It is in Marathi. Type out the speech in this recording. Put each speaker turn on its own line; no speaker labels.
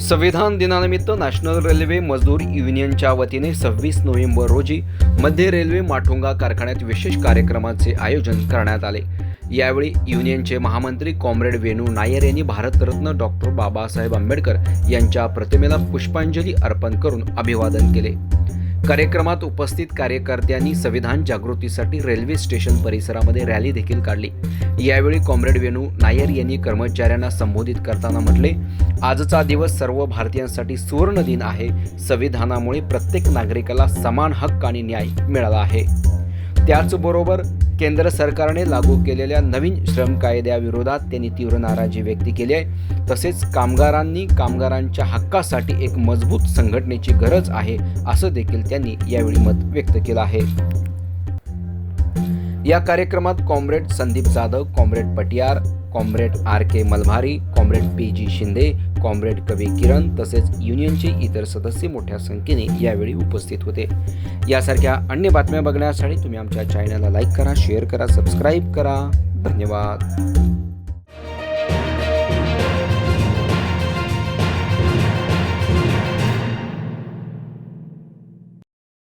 संविधान दिनानिमित्त नॅशनल रेल्वे मजदूर युनियनच्या वतीने सव्वीस नोव्हेंबर रोजी मध्य रेल्वे माठुंगा कारखान्यात विशेष कार्यक्रमाचे आयोजन करण्यात आले. यावेळी युनियनचे महामंत्री कॉम्रेड वेणू नायर यांनी भारतरत्न डॉक्टर बाबासाहेब आंबेडकर यांच्या प्रतिमेला पुष्पांजली अर्पण करून अभिवादन केले. कार्यक्रमात उपस्थित कार्यकर्त्यांनी संविधान जागृतीसाठी रेल्वे स्टेशन परिसरामध्ये रॅली देखील काढली. यावेळी कॉम्रेड वेणू नायर यांनी कर्मचाऱ्यांना संबोधित करताना म्हटले आजचा दिवस सर्व भारतीयांसाठी सुवर्ण दिन आहे. संविधानामुळे प्रत्येक नागरिकाला समान हक्क आणि न्याय मिळाला आहे. त्याचबरोबर केंद्र सरकारने लागू केलेल्या नवीन श्रम कायद्याविरोधात त्यांनी तीव्र नाराजी व्यक्त केली आहे. तसेच कामगारांनी कामगारांच्या हक्कासाठी एक मजबूत संघटनेची गरज आहे असं देखील त्यांनी यावेळी मत व्यक्त केलं आहे. या कार्यक्रमात comrade Sandeep Jadhav comrade Patiyar comrade R K Malbhari comrade P G Shinde comrade कवी किरण तसेच युनियनचे इतर सदस्य मोठ्या संख्येने यावेळी उपस्थित होते. यासारख्या अन्य बातम्या बघण्यासाठी तुम्ही आमच्या चॅनलला लाईक करा शेअर करा सबस्क्राईब करा. धन्यवाद.